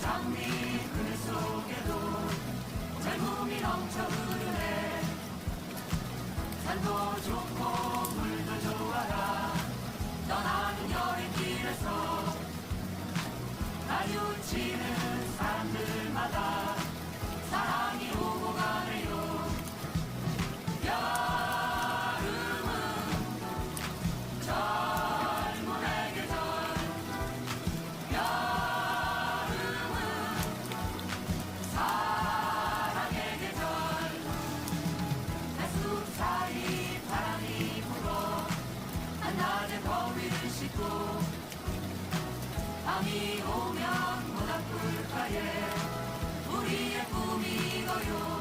장미 그늘 속에도 젊음이 넘쳐 흐르네 산도 좋고 물도 좋아라 떠나는 여행길에서 더위를 씻고 밤이 오면 모닥불가에 우리의 꿈이 거요